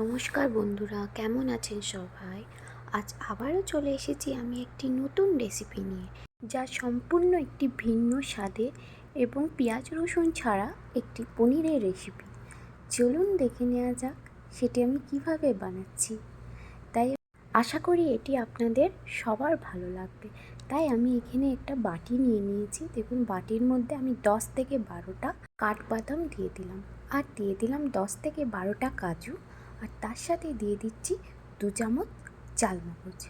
নমস্কার বন্ধুরা, কেমন আছেন সবাই? আজ আবারও চলে এসেছি আমি একটি নতুন রেসিপি নিয়ে, যা সম্পূর্ণ একটি ভিন্ন স্বাদে এবং পেঁয়াজ রসুন ছাড়া একটি পনিরের রেসিপি চলুন দেখে নেওয়া যাক, সেটি আমি কীভাবে বানাচ্ছি। তাই আশা করি এটি আপনাদের সবার ভালো লাগবে। তাই আমি এখানে একটা বাটি নিয়ে নিয়েছি। দেখুন, বাটির মধ্যে আমি দশ থেকে বারোটা কাঠবাদাম দিয়ে দিলাম। আর দিয়ে দিলাম দশ থেকে বারোটা কাজু। আর তার সাথে দিয়ে দিচ্ছি দু চামচ চালমগজ।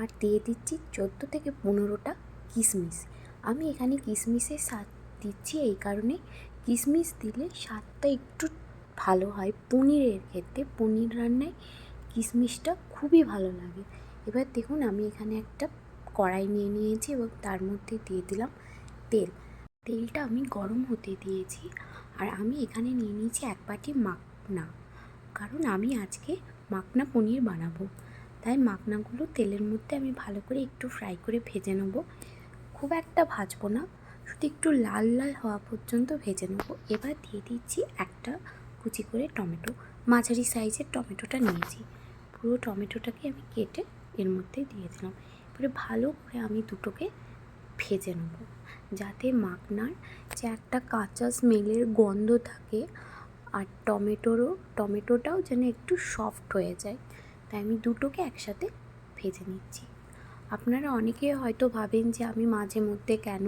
আর দিয়ে দিচ্ছি চোদ্দ থেকে পনেরোটা কিশমিশ। আমি এখানে কিশমিশের স্বাদ দিচ্ছি এই কারণে কিশমিশ দিলে স্বাদটা একটু ভালো হয়। পনিরের ক্ষেত্রে পনির রান্নায় কিশমিশটা খুবই ভালো লাগে। এবার দেখুন আমি এখানে একটা কড়াই নিয়ে নিয়েছি এবং তার মধ্যে দিয়ে দিলাম তেল। তেলটা আমি গরম হতে দিয়েছি। আর আমি এখানে নিয়ে নিয়েছি এক বাটি মাখনা কারণ আমি আজকে মাখনা পনির বানাবো। তাই মাখনাগুলো তেলের মধ্যে আমি ভালো করে একটু ফ্রাই করে ভেজে নেব। খুব একটা ভাজবো না, শুধু একটু লাল লাল হওয়া পর্যন্ত ভেজে নেব। এবার দিয়ে দিচ্ছি একটা কুচি করে টমেটো। মাঝারি সাইজের টমেটোটা নিয়েছি। পুরো টমেটোটাকে আমি কেটে এর মধ্যে দিয়ে দিলাম। এবারে ভালো করে আমি দুটোকে ভেজে নেব। যাতে মাখনার যে একটা কাঁচা স্মেলের গন্ধ থাকে আর টমেটোরও, টমেটোটাও যেন একটু সফট হয়ে যায়। তাই আমি দুটোকে একসাথে ভেজে নিচ্ছি। আপনারা অনেকে হয়তো ভাবেন যে আমি মাঝে মধ্যে কেন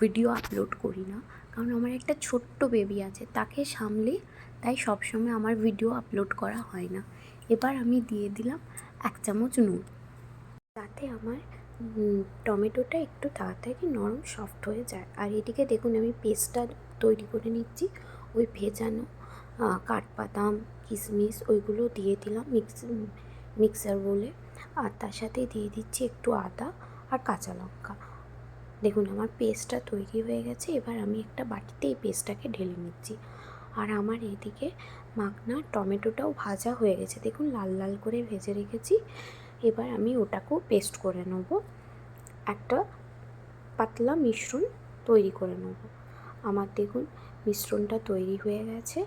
ভিডিও আপলোড করি না? কারণ আমার একটা ছোট্ট বেবি আছে, তাকে সামলে তাই সবসময় আমার ভিডিও আপলোড করা হয় না। এবার আমি দিয়ে দিলাম এক চামচ নুন। যাতে আমার টমেটোটা একটু তাড়াতাড়ি নরম সফট হয়ে যায়। আর এদিকে দেখুন আমি পেস্টটা তৈরি করে নিচ্ছি, ওই ভেজানো কাঠবাদাম, কিশমিশ ওইগুলো দিয়ে দিলাম মিক্স মিক্সার বলে আর তার সাথে দিয়ে দিচ্ছি একটু আদা আর কাঁচা লঙ্কা। দেখুন আমার পেস্টটা তৈরি হয়ে গেছে, এবার আমি একটা বাটিতে এই পেস্টটাকে ঢেলে নিচ্ছি। আর আমার এদিকে মাখনা টমেটোটাও ভাজা হয়ে গেছে, দেখুন লাল লাল করে ভেজে রেখেছি। এবার আমি ওটাকেও পেস্ট করে নেব। একটা পাতলা মিশ্রণ তৈরি করে নেব। আমার দেখুন মিশ্রণটা তৈরি হয়ে গেছে।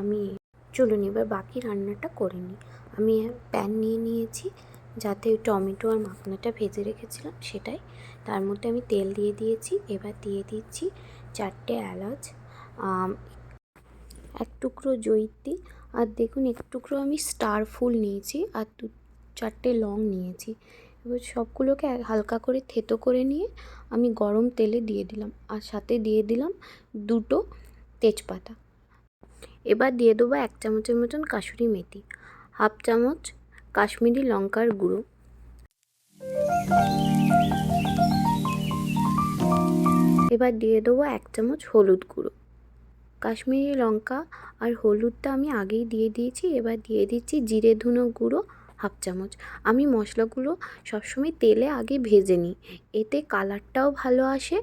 আমি, চলুন এবার বাকি রান্নাটা করে নিই। আমি প্যান নিয়ে নিয়েছি, যাতে টমেটো আর মাখনাটা ভেজে রেখেছিলাম সেটাই। তার মধ্যে আমি তেল দিয়ে দিয়েছি, এবার দিয়ে দিচ্ছি চারটে এলাচ এক টুকরো জৈত্রী আর দেখুন এক টুকরো আমি স্টার ফুল নিয়েছি, আর দু, চারটে লং নিয়েছি। এবার সবগুলোকে হালকা করে থেতো করে নিয়ে আমি গরম তেলে দিয়ে দিলাম, আর সাথে দিয়ে দিলাম দুটো তেজপাতা। এবার দিয়ে দেবো এক চামচের মতন কাশুরি মেথি, হাফ চামচ কাশ্মীরি লঙ্কার গুঁড়ো। এবার দিয়ে দেবো এক চামচ হলুদ গুঁড়ো। কাশ্মীরি লঙ্কা আর হলুদটা আমি আগেই দিয়ে দিয়েছি, এবার দিয়ে দিচ্ছি জিরে ধুনো গুঁড়ো, হাফ চামচ। আমি মশলাগুলো সবসময় তেলে আগে ভেজে নিই, এতে কালারটাও ভালো আসে,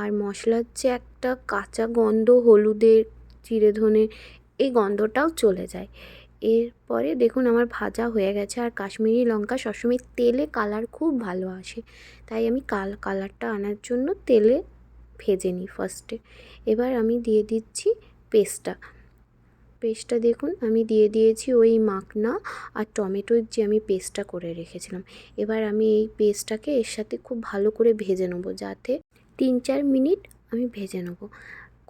আর মশলার যে একটা কাঁচা গন্ধ হলুদের জিরে ধনে এই গন্ধটাও চলে যায়। এরপরে দেখুন আমার ভাজা হয়ে গেছে আর কাশ্মীরি লঙ্কা সবসময় তেলে কালার খুব ভালো আসে। তাই আমি কাল, কালারটা আনার জন্য তেলে ভেজে নিই ফার্স্টে এবার আমি দিয়ে দিচ্ছি পেস্টটা। পেস্টটা দেখুন আমি দিয়ে দিয়েছি ওই মাখনা আর টমেটোর যে আমি পেস্টটা করে রেখেছিলাম। এবার আমি এই পেস্টটাকে এর সাথে খুব ভালো করে ভেজে নেব যাতে তিন, চার মিনিট আমি ভেজে নেব।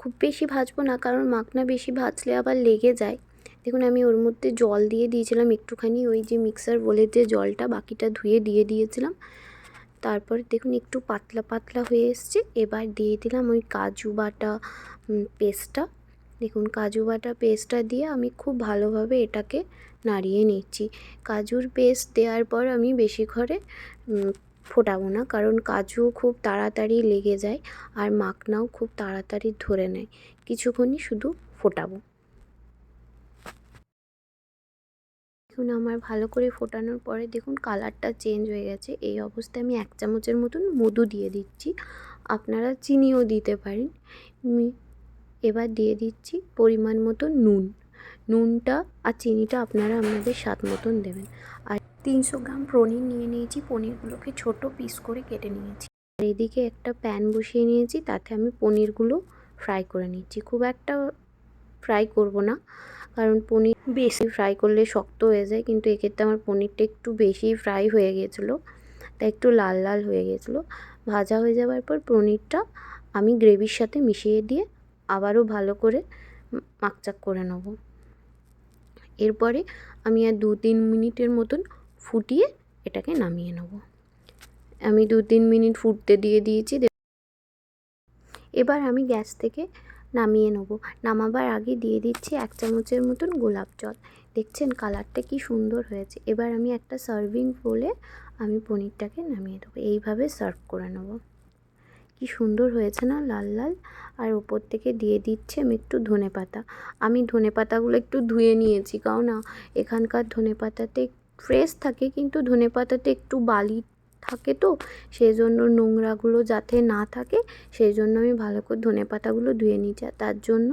খুব বেশি ভাজবো না, কারণ মাখনা বেশি ভাজলে আবার লেগে যায়। দেখুন, আমি ওর মধ্যে জল দিয়ে দিয়েছিলাম একটুখানি, ওই যে মিক্সার বলে যে জলটা বাকিটা ধুয়ে দিয়ে দিয়েছিলাম। তারপর দেখুন, একটু পাতলা পাতলা হয়ে এসছে। এবার দিয়ে দিলাম ওই কাজু বাটা পেস্টটা। দেখুন, কাজু বাটা পেস্টটা দিয়ে আমি খুব ভালোভাবে এটাকে নাড়িয়ে নিচ্ছি। কাজুর পেস্ট দেওয়ার পর আমি বেশি করে ফোটাবো না, কারণ কাজু খুব তাড়াতাড়ি লেগে যায় আর মাখনাও খুব তাড়াতাড়ি ধরে নেয়। কিছুক্ষণই শুধু ফোটাবো। দেখুন, আমার ভালো করে ফোটানোর পরে দেখুন, কালারটা চেঞ্জ হয়ে গেছে। এই অবস্থায় আমি এক চামচের মতন মধু দিয়ে দিচ্ছি। আপনারা চিনিও দিতে পারেন। এবার দিয়ে দিচ্ছি পরিমাণ মতো নুন। নুনটা আর চিনিটা আপনারা আপনাদের স্বাদ মতন দেবেন। আর তিনশো গ্রাম পনির নিয়ে নিয়েছি। পনিরগুলোকে ছোট পিস করে কেটে নিয়েছি। আর এদিকে একটা প্যান বসিয়ে নিয়েছি, তাতে আমি পনিরগুলো ফ্রাই করে নিচ্ছি। খুব একটা ফ্রাই করব না, কারণ পনির বেশি ফ্রাই করলে শক্ত হয়ে যায়, কিন্তু এক্ষেত্রে আমার পনিরটা একটু বেশি ফ্রাই হয়ে গিয়েছিল তাই একটু লাল লাল হয়ে গিয়েছিল ভাজা হয়ে যাওয়ার পর পনিরটা আমি গ্রেভির সাথে মিশিয়ে দিয়ে আবারও ভালো করে মাকচাক করে নেব। এরপরে আমি আর দু তিন মিনিটের মতন ফুটিয়ে এটাকে নামিয়ে নেব। আমি দু তিন মিনিট ফুটতে দিয়ে দিয়েছি এবার আমি গ্যাস থেকে নামিয়ে নেব। নামাবার আগে দিয়ে দিচ্ছি এক চামচের মতন গোলাপ জল। দেখছেন কালারটা কি সুন্দর হয়েছে। এবার আমি একটা সার্ভিং বলে আমি পনিরটাকে নামিয়ে দেবো। এইভাবে সার্ভ করে নেব। কি সুন্দর হয়েছে না লাল লাল? আর ওপর থেকে দিয়ে দিচ্ছি আমি একটু ধনে পাতা আমি ধনে পাতাগুলো একটু ধুয়ে নিয়েছি, কারণ এখানকার ধনে পাতাতে ফ্রেশ থাকে কিন্তু ধনে পাতাতে একটু বালি থাকে তো সেই জন্য নোংরাগুলো যাতে না থাকে সেই জন্য আমি ভালো করে ধনে পাতাগুলো ধুয়ে আর তার জন্য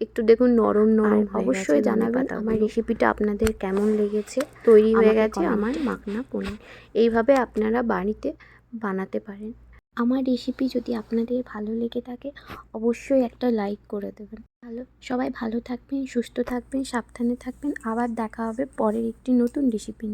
একটু দেখুন নরম নরম অবশ্যই জানাবেন আমার রেসিপিটা আপনাদের কেমন লেগেছে। তৈরি হয়ে গেছে আমার মাখনা পনির। এইভাবে আপনারা বাড়িতে বানাতে পারেন। আমার রেসিপি যদি আপনাদের ভালো লেগে থাকে, অবশ্যই একটা লাইক করে দেবেন। ভালো সবাই ভালো থাকবেন, সুস্থ থাকবেন, সাবধানে থাকবেন। আবার দেখা হবে পরের একটি নতুন রেসিপি